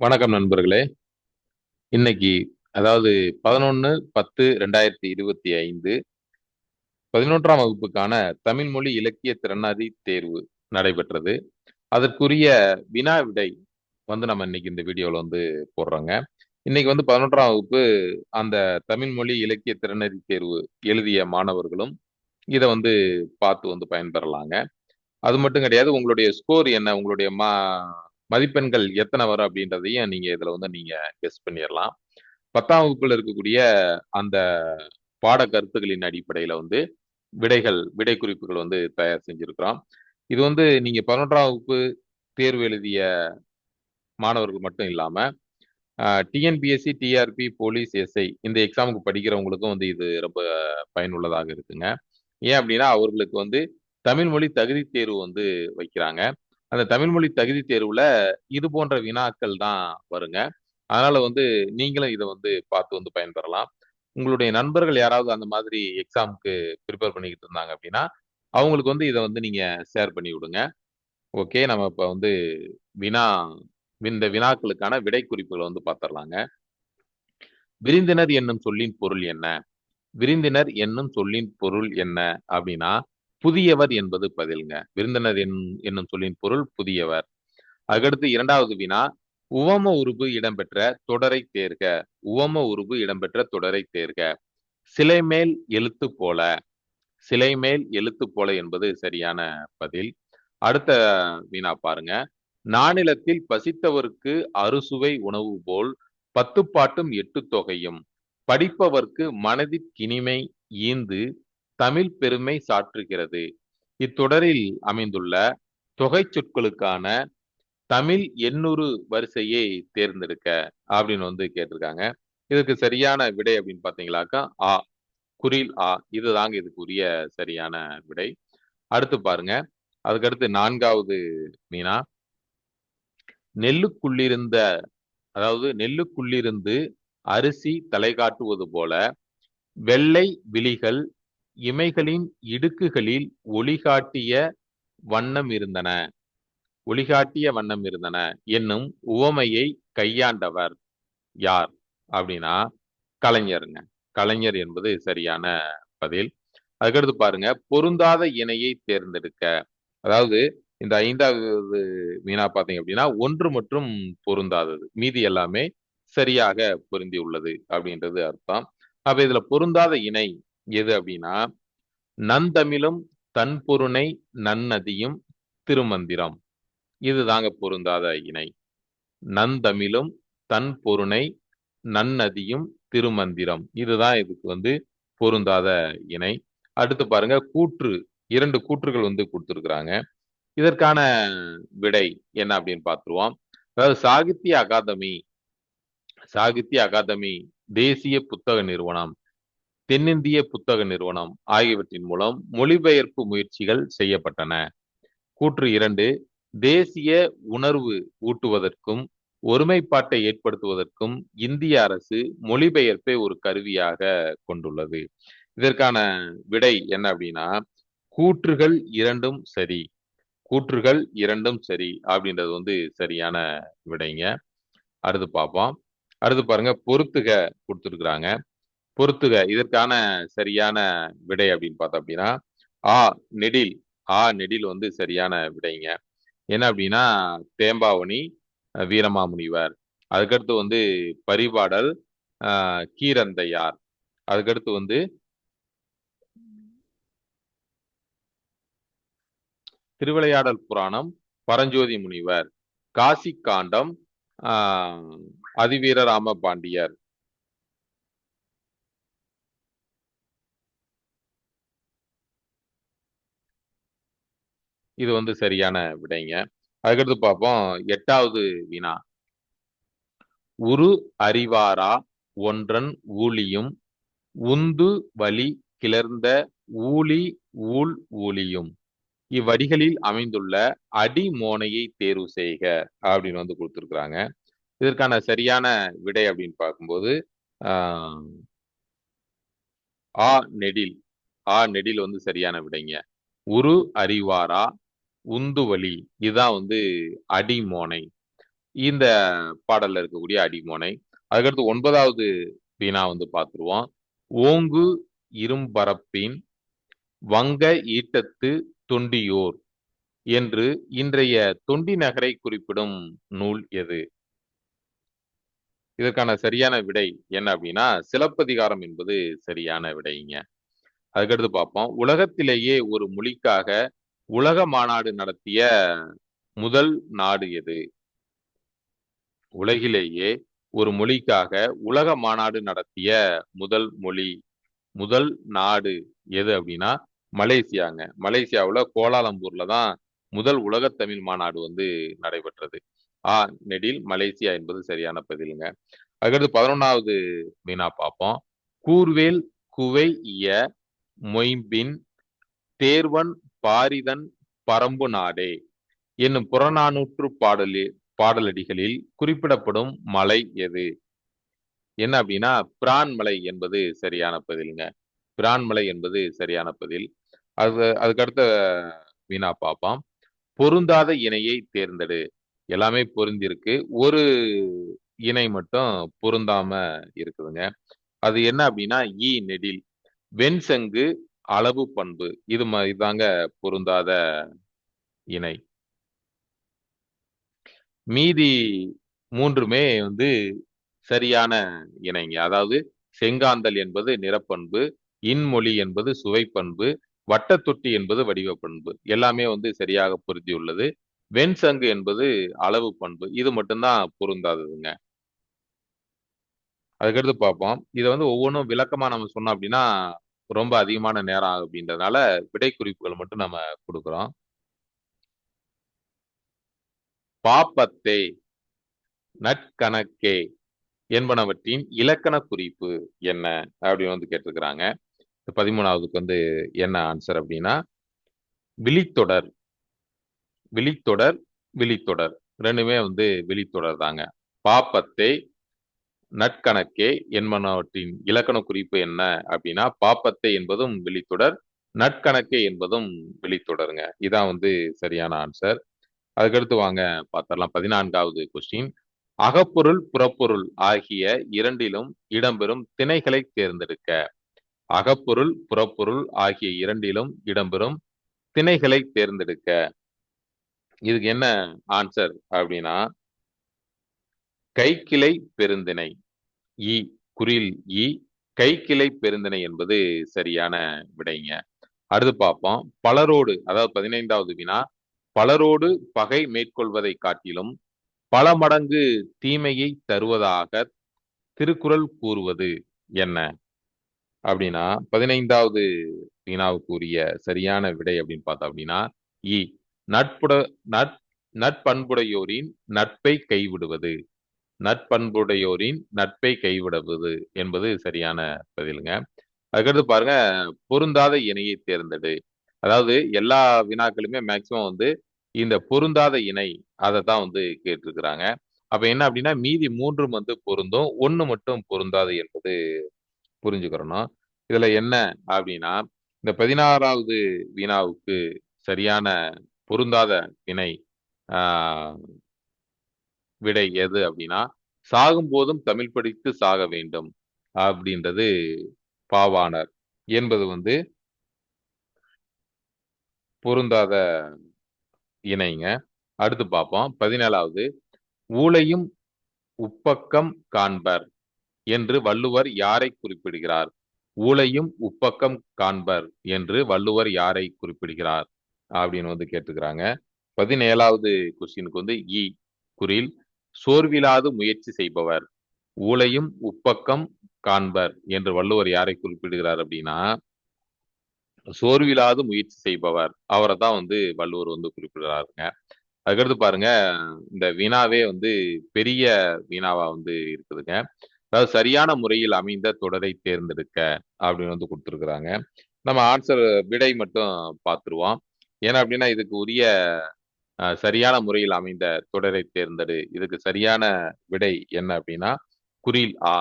வணக்கம் நண்பர்களே. இன்னைக்கு அதாவது பதினொன்று பத்து ரெண்டாயிரத்தி இருபத்தி ஐந்து பதினொன்றாம் வகுப்புக்கான தமிழ் மொழி இலக்கிய திறனாதி தேர்வு நடைபெற்றது. அதற்குரிய வினா விடை வந்து நம்ம இன்னைக்கு இந்த வீடியோவில் வந்து போடுறோங்க. இன்னைக்கு வந்து பதினொன்றாம் வகுப்பு அந்த தமிழ் மொழி இலக்கிய திறனறி தேர்வு எழுதிய மாணவர்களும் இதை வந்து பார்த்து வந்து பயன்பெறலாங்க. அது மட்டும் கிடையாது உங்களுடைய ஸ்கோர் என்ன? உங்களுடைய மா மதிப்பெண்கள் எத்தனை வரும் அப்படின்றதையும் நீங்க இதுல வந்து நீங்க கெஸ் பண்ணிடலாம் பத்தாம் வகுப்புல இருக்கக்கூடிய அந்த பாட கருத்துகளின் அடிப்படையில வந்து விடைகள் விடை குறிப்புகள் வந்து தயார் செஞ்சிருக்கிறோம். இது வந்து நீங்க பதினொன்றாம் வகுப்பு தேர்வு எழுதிய மாணவர்கள் மட்டும் இல்லாம டிஎன்பிஎஸ்சி டிஆர்பி போலீஸ் எஸ்ஐ இந்த எக்ஸாமுக்கு படிக்கிறவங்களுக்கும் வந்து இது ரொம்ப பயனுள்ளதாக இருக்குங்க. ஏன் அப்படின்னா அவர்களுக்கு வந்து தமிழ் மொழி தகுதி தேர்வு வந்து வைக்கிறாங்க. அந்த தமிழ் மொழி தகுதி தேர்வுல இது போன்ற வினாக்கள் தான் வருங்க. அதனால வந்து நீங்களும் இதை வந்து பார்த்து வந்து பயன்பெறலாம். உங்களுடைய நண்பர்கள் யாராவது அந்த மாதிரி எக்ஸாமுக்கு ப்ரிப்பேர் பண்ணிக்கிட்டு இருந்தாங்க அப்படின்னா அவங்களுக்கு வந்து இதை வந்து நீங்க ஷேர் பண்ணி விடுங்க. ஓகே நம்ம இப்போ வந்து வினா இந்த வினாக்களுக்கான விடை குறிப்புகளை வந்து பார்த்துடலாங்க விருந்தினர் என்னும் சொல்லின் பொருள் என்ன? விருந்தினர் என்னும் சொல்லின் பொருள் என்ன அப்படின்னா புதியவர் என்பது பதில்ங்க. விருந்தினர் என்னும் சொல்லின் பொருள் புதியவர். அதுக்கடுத்து இரண்டாவது வினா உவம உருபு இடம்பெற்ற தொடரை தேர்க. உவம உருபு இடம்பெற்ற தொடரை தேர்க. சிலை மேல் எழுத்து போல. சிலை மேல் எழுத்து போல என்பது சரியான பதில். அடுத்த வினா பாருங்க. நானிலத்தில் பசித்தவருக்கு அறுசுவை உணவு போல் பத்து பாட்டும் எட்டு தொகையும். படிப்பவர்க்கு மனதிற்கினிமை ஈந்து தமிழ் பெருமை சாற்றுகிறது. இத்தொடரில் அமைந்துள்ள தொகை சொற்களுக்கான தமிழ் எண்ணூறு வரிசையை தேர்ந்தெடுக்க அப்படின்னு வந்து கேட்டிருக்காங்க. இதுக்கு சரியான விடை அப்படின்னு பார்த்தீங்களாக்கா ஆ. குறில் ஆ. இதுதாங்க இதுக்குரிய சரியான விடை. அடுத்து பாருங்க. அதுக்கடுத்து நான்காவது மீனா. நெல்லுக்குள்ளிருந்த அதாவது நெல்லுக்குள்ளிருந்து அரிசி தலை காட்டுவது போல வெள்ளை விழிகள் இமைகளின் இடுக்குகளில் ஒளிகாட்டிய வண்ணம் இருந்தன. ஒளிகாட்டிய வண்ணம் இருந்தன. என்னும் உவமையை கையாண்டவர். யார்? அப்படின்னா கலைஞருங்க. கலைஞர் என்பது சரியான பதில். அதுக்கடுத்து பாருங்க பொருந்தாத இணையை தேர்ந்தெடுக்க. அதாவது இந்த ஐந்தாவது மீனா பார்த்தீங்க அப்படின்னா ஒன்று மற்றும் பொருந்தாதது. மீதி எல்லாமே சரியாக பொருந்தி உள்ளது அப்படின்றது அர்த்தம். அப்ப இதுல பொருந்தாத இணை எது அப்படின்னா நந்தமிழும் தன்பொருணை நன்னதியும் திருமந்திரம். இதுதாங்க பொருந்தாத இணை. நந்தமிழும் தன் பொருணை நன்னதியும் திருமந்திரம். இதுதான் இதுக்கு வந்து பொருந்தாத இணை. அடுத்து பாருங்க கூற்று. இரண்டு கூற்றுகள் வந்து கொடுத்துருக்குறாங்க. இதற்கான விடை என்ன அப்படின்னு பார்த்துருவோம். அதாவது சாகித்ய அகாதமி சாகித்ய அகாதமி தேசிய புத்தக நிறுவனம். தென்னிந்திய புத்தக நிறுவனம் ஆகியவற்றின் மூலம் மொழிபெயர்ப்பு முயற்சிகள் செய்யப்பட்டன. கூற்று இரண்டு தேசிய உணர்வு ஊட்டுவதற்கும் ஒருமைப்பாட்டை ஏற்படுத்துவதற்கும் இந்திய அரசு மொழிபெயர்ப்பை ஒரு கருவியாக கொண்டுள்ளது. இதற்கான விடை என்ன அப்படின்னா கூற்றுகள் இரண்டும் சரி கூற்றுகள் இரண்டும் சரி அப்படின்றது வந்து சரியான விடைங்க. அடுத்து பார்ப்போம். அடுத்து பாருங்க பொறுத்துக கொடுத்துருக்குறாங்க. பொறுத்துக இதற்கான சரியான விடை அப்படின்னு பார்த்தோம் அப்படின்னா ஆ நெடில் ஆ நெடில் வந்து சரியான விடைங்க. என்ன அப்படின்னா தேம்பாவணி வீரமாமுனிவர். அதுக்கடுத்து வந்து பரிபாடல் கீரந்தையார். அதுக்கடுத்து வந்து திருவிளையாடல் புராணம் பரஞ்சோதி முனிவர். காசி காண்டம் அதிவீரராம பாண்டியர். இது வந்து சரியான விடைங்க. அதுக்கடுத்து பார்ப்போம். எட்டாவது வினா உரு அறிவாரா ஒன்றன் ஊழியும் உந்து வலி கிளர்ந்த ஊழி ஊழ் ஊழியும் இவ்வடிகளில் அமைந்துள்ள அடிமோனையை தேர்வு செய்க அப்படின்னு வந்து கொடுத்துருக்குறாங்க. இதற்கான சரியான விடை அப்படின்னு பார்க்கும்போது ஆ நெடில். ஆ நெடில் வந்து சரியான விடைங்க. உரு அறிவாரா உந்துவலி இதுதான் வந்து அடிமோனை இந்த பாடல்ல இருக்கக்கூடிய அடிமோனை அதுக்கடுத்து ஒன்பதாவது வீணா வந்து பார்த்துருவோம். ஓங்கு இரும்பரப்பின் வங்க ஈட்டத்து தொண்டியோர் என்று இன்றைய தொண்டி நகரை குறிப்பிடும் நூல் எது? இதற்கான சரியான விடை என்ன அப்படின்னா சிலப்பதிகாரம் என்பது சரியான விடைங்க. அதுக்கடுத்து பார்ப்போம். உலகத்திலேயே ஒரு மொழிக்காக உலக மாநாடு நடத்திய முதல் நாடு எது? உலகிலேயே ஒரு மொழிக்காக உலக மாநாடு நடத்திய முதல் மொழி முதல் நாடு எது அப்படின்னா மலேசியாங்க. மலேசியாவில் கோலாலம்பூர்ல தான் முதல் உலக தமிழ் மாநாடு வந்து நடைபெற்றது. ஆ நெடில் மலேசியா என்பது சரியான பதிலுங்க. அதுக்கடுத்து பதினொன்னாவது மீனா பார்ப்போம். கூர்வேல் குவை இய மொய்பின் தேர்வன் பாரிதன் பரம்பு நாடே. என்னும் புறநானூற்று பாடலில் பாடலடிகளில் குறிப்பிடப்படும் மலை எது? என்ன அப்படின்னா பிரான்மலை என்பது சரியான பதிலுங்க. பிரான்மலை என்பது சரியான பதில். அது அதுக்கடுத்த வீணா பார்ப்போம். பொருந்தாத இணையை தேர்ந்தெடு. எல்லாமே பொருந்திருக்கு. ஒரு இணை மட்டும் பொருந்தாம இருக்குதுங்க. அது என்ன அப்படின்னா ஈ நெடில். வெண்சங்கு அளவு பண்பு. இது மாதிரி தாங்க பொருந்தாத இணை. மீதி மூன்றுமே வந்து சரியான இணைங்க. அதாவது செங்காந்தல் என்பது நிறப்பண்பு இன்மொழி என்பது சுவைப்பண்பு வட்டத்தொட்டி என்பது வடிவ பண்பு எல்லாமே வந்து சரியாக பொருத்தியுள்ளது வெண்சங்கு என்பது அளவு பண்பு. இது மட்டும்தான் பொருந்தாததுங்க. அதுக்கடுத்து பார்ப்போம். இதை வந்து ஒவ்வொன்றும் விளக்கமா நம்ம சொன்னோம் அப்படின்னா ரொம்ப அதிகமான நேரம் ஆகும் அப்படின்றதுனால விடை குறிப்புகள் மட்டும் நம்ம கொடுக்குறோம். பாப்பத்தை நற்கணக்கே என்பனவற்றின் இலக்கண குறிப்பு என்ன அப்படின்னு வந்து கேட்டிருக்கிறாங்க. பதிமூணாவதுக்கு வந்து என்ன ஆன்சர் அப்படின்னா விழித்தொடர் விழித்தொடர் விழித்தொடர். ரெண்டுமே வந்து விழித்தொடர் தாங்க. பாப்பத்தை நற்கணக்கே என்பனவற்றின் இலக்கண குறிப்பு என்ன அப்படின்னா பாப்பத்தை என்பதும் விழித்தொடர் நற்கணக்கே என்பதும் விழித்தொடருங்க. இதான் வந்து சரியான ஆன்சர் அதுக்கடுத்து வாங்க பார்த்தரலாம் பதினான்காவது கொஸ்டின் அகப்பொருள் புறப்பொருள் ஆகிய இரண்டிலும் இடம்பெறும் திணைகளை தேர்ந்தெடுக்க. அகப்பொருள் புறப்பொருள் ஆகிய இரண்டிலும் இடம்பெறும் திணைகளை தேர்ந்தெடுக்க. இதுக்கு என்ன ஆன்சர் அப்படின்னா கைக்கிளை பெருந்திணை. இ குறில் இ கைக்கிளை பெருந்திணை என்பது சரியான விடைங்க. அடுத்து பார்ப்போம். பலரோடு அதாவது பதினைந்தாவது வினா பலரோடு பகை மேற்கொள்வதை காட்டிலும் பல மடங்கு தீமையை தருவதாக திருக்குறள் கூறுவது என்ன? அப்படின்னா பதினைந்தாவது வினாவுக்குரிய சரியான விடை அப்படின்னு பார்த்தோம் அப்படின்னா இ நட்புட நட் நட்பண்புடையோரின் நட்பை கைவிடுவது. நட்பண்புடையோரின் நட்பை கைவிடுவது என்பது சரியான பதிலுங்க. அதுக்கடுத்து பாருங்க பொருந்தாத இணையை தேர்ந்தெடு. அதாவது எல்லா வினாக்களுமே மேக்சிமம் வந்து இந்த பொருந்தாத இணை அதை தான் வந்து கேட்டிருக்கிறாங்க. அப்ப என்ன அப்படின்னா மீதி மூன்றும் வந்து பொருந்தும் ஒன்று மட்டும் பொருந்தாது என்பது புரிஞ்சுக்கிறணும். இதுல என்ன அப்படின்னா இந்த பதினாறாவது வினாவுக்கு சரியான பொருந்தாத இணை விடை எது அப்படின்னா சாகும் போதும் தமிழ் படித்து சாக வேண்டும் அப்படின்றது பாவாணர் என்பது வந்து பொருந்தாத இணைங்க. அடுத்து பார்ப்போம். பதினேழாவது ஊழையும் உப்பக்கம் காண்பர் என்று வள்ளுவர் யாரை குறிப்பிடுகிறார்? ஊழையும் உப்பக்கம் காண்பர் என்று வள்ளுவர் யாரை குறிப்பிடுகிறார் அப்படின்னு வந்து கேட்டுக்கிறாங்க. பதினேழாவது கொஸ்டினுக்கு வந்து இ குறில் சோர்விலாது முயற்சி செய்பவர். ஊழையும் உப்பக்கம் காண்பர் என்று வள்ளுவர் யாரை குறிப்பிடுகிறார் அப்படின்னா சோர்விலாது முயற்சி செய்பவர். அவரை தான் வந்து வள்ளுவர் வந்து குறிப்பிடுறாருங்க. அதுக்கடுத்து பாருங்க இந்த வினாவே வந்து பெரிய வினாவா வந்து இருக்குதுங்க. அதாவது சரியான முறையில் அமைந்த தொடரை தேர்ந்தெடுக்க அப்படின்னு வந்து கொடுத்துருக்குறாங்க. நம்ம ஆன்சர் விடை மட்டும் பார்த்துருவோம். ஏன்னா அப்படின்னா இதுக்கு உரிய சரியான முறையில் அமைந்த தொடரை தேர்ந்தெடு. இதுக்கு சரியான விடை என்ன அப்படின்னா குறில் ஆ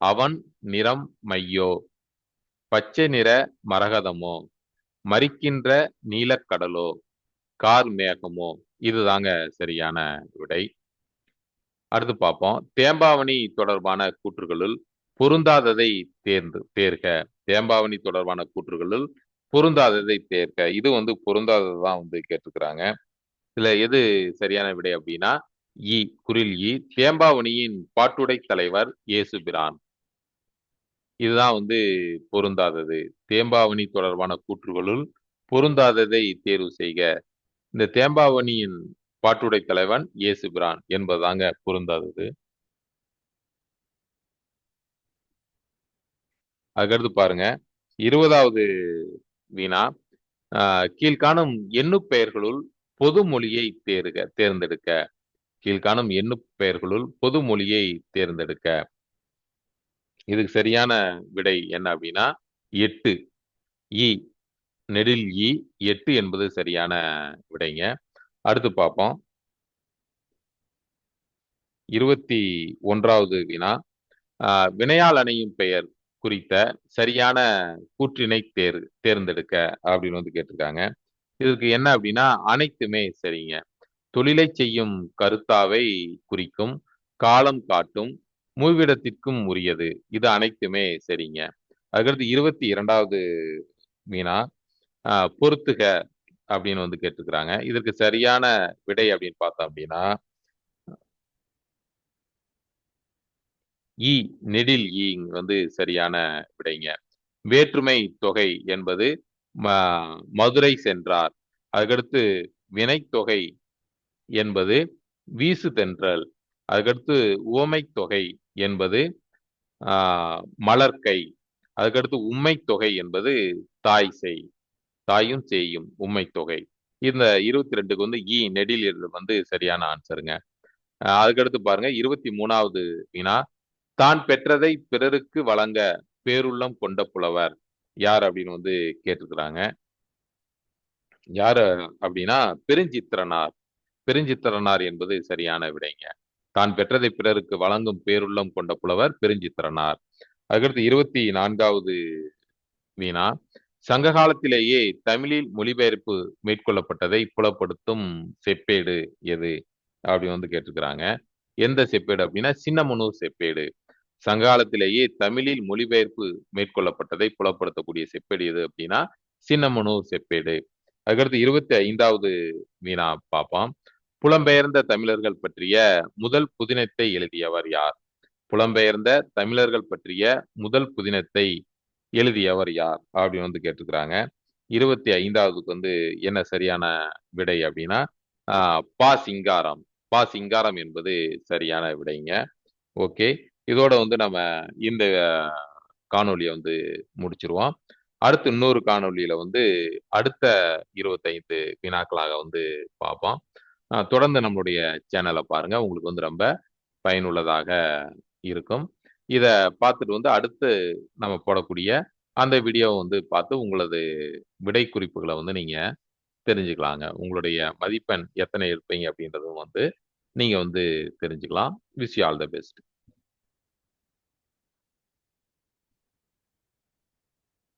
அவன் நிறம் மையோ பச்சை நிற மரகதமோ மறிக்கின்ற நீலக்கடலோ கார் மேகமோ இதுதாங்க சரியான விடை. அடுத்து பார்ப்போம். தேம்பாவணி தொடர்பான கூற்றுகளுள் பொருந்தாததை தேர்ந்து தேர்க. தேம்பாவணி தொடர்பான கூற்றுகளுள் பொருந்தாததை தேர்க. இது வந்து பொருந்தாததான் வந்து கேட்டிருக்கிறாங்க இதுல எது சரியான விடை அப்படின்னா இ குரில் இ தேம்பாவணியின் பாட்டுடை தலைவர் இயேசுபிரான். இதுதான் வந்து பொருந்தாதது. தேம்பாவணி தொடர்பான கூற்றுகளுள் பொருந்தாததை தேர்வு செய்க. இந்த தேம்பாவணியின் பாட்டுடை தலைவன் இயேசுபிரான் என்பதாங்க பொருந்தாதது. அதுக்கடுத்து பாருங்க. இருபதாவது வீணா கீழ்காணும் எண்ணு பெயர்களுள் பொது மொழியை தேர்க தேர்ந்தெடுக்க. கீழ்காணும் எண்ணு பெயர்களுள் பொது மொழியை தேர்ந்தெடுக்க. இதுக்கு சரியான விடை என்ன அப்படின்னா எட்டு. இ நெடில் இ எட்டு என்பது சரியான விடைங்க. அடுத்து பார்ப்போம். இருபத்தி ஒன்றாவது வினா. வினையால் அணையும் பெயர் குறித்த சரியான கூற்றினை தேர் தேர்ந்தெடுக்க அப்படின்னு வந்து கேட்டிருக்காங்க. இதுக்கு என்ன அப்படின்னா அனைத்துமே சரிங்க. தொழிலை செய்யும் கருத்தாவை குறிக்கும் காலம் காட்டும் மூவிடத்திற்கும் உரியது. இது அனைத்துமே சரிங்க. அதுக்கடுத்து இருபத்தி இரண்டாவது மீனா பொறுத்துக அப்படின்னு வந்து கேட்டுக்கிறாங்க இதற்கு சரியான விடை அப்படின்னு பார்த்தோம் அப்படின்னா இ நெடில் இ வந்து சரியான விடைங்க. வேற்றுமை தொகை என்பது மதுரை சென்றார். அதுக்கடுத்து வினைத்தொகை என்பது வீசு தென்றல். அதுக்கடுத்து உவமைத்தொகை என்பது மலர்கை அதுக்கடுத்து உம்மைத்தொகை தொகை என்பது தாய் செய். தாயும் செய்யும் உம்மைத்தொகை. இந்த இருபத்தி ரெண்டுக்கு வந்து இ நெடில் வந்து சரியான ஆன்சருங்க. அதுக்கடுத்து பாருங்க இருபத்தி மூணாவது வினா. தான் பெற்றதை பிறருக்கு வழங்க பேருள்ளம் கொண்ட புலவர். யார் அப்படின்னு வந்து கேட்டிருக்கிறாங்க. யாரு அப்படின்னா பெருஞ்சித்திரனார். பெருஞ்சித்திரனார் என்பது சரியான விடைங்க. தான் பெற்றதை பிறருக்கு வழங்கும் பேருள்ளம் கொண்ட புலவர் பெருஞ்சித்திரனார். அதுக்கடுத்து இருபத்தி நான்காவது வீணா. சங்க காலத்திலேயே தமிழில் மொழிபெயர்ப்பு மேற்கொள்ளப்பட்டதை புலப்படுத்தும் செப்பேடு எது? அப்படின்னு வந்து கேட்டிருக்கிறாங்க. எந்த செப்பேடு அப்படின்னா சின்னமனூர் செப்பேடு. சங்காலத்திலேயே தமிழில் மொழிபெயர்ப்பு மேற்கொள்ளப்பட்டதை புலப்படுத்தக்கூடிய செப்பேடு எது அப்படின்னா சின்னமனூர் செப்பேடு. அதுக்கடுத்து இருபத்தி ஐந்தாவது வீணா பார்ப்போம் புலம்பெயர்ந்த தமிழர்கள் பற்றிய முதல் புதினத்தை எழுதியவர் யார்? புலம்பெயர்ந்த தமிழர்கள் பற்றிய முதல் புதினத்தை எழுதியவர் யார்? அப்படின்னு வந்து கேட்டுக்கிறாங்க இருபத்தி ஐந்தாவதுக்கு வந்து என்ன சரியான விடை அப்படின்னா பா சிங்காரம். பா சிங்காரம் என்பது சரியான விடைங்க. ஓகே. இதோட வந்து நம்ம இந்த காணொலியை வந்து முடிச்சிருவோம். அடுத்து இன்னொரு காணொலியில வந்து அடுத்த இருபத்தைந்து வினாக்களாக வந்து பார்ப்போம். தொடர்ந்து நம்மளுடைய சேனலை பாருங்க. உங்களுக்கு வந்து ரொம்ப பயனுள்ளதாக இருக்கும். இதை பார்த்துட்டு வந்து அடுத்து நம்ம போடக்கூடிய அந்த வீடியோவை வந்து பார்த்து உங்களது விடை குறிப்புகளை வந்து நீங்கள் தெரிஞ்சுக்கலாங்க. உங்களுடைய மதிப்பெண் எத்தனை இருப்பீங்க அப்படின்றதும் வந்து நீங்கள் வந்து தெரிஞ்சுக்கலாம். Wish all the best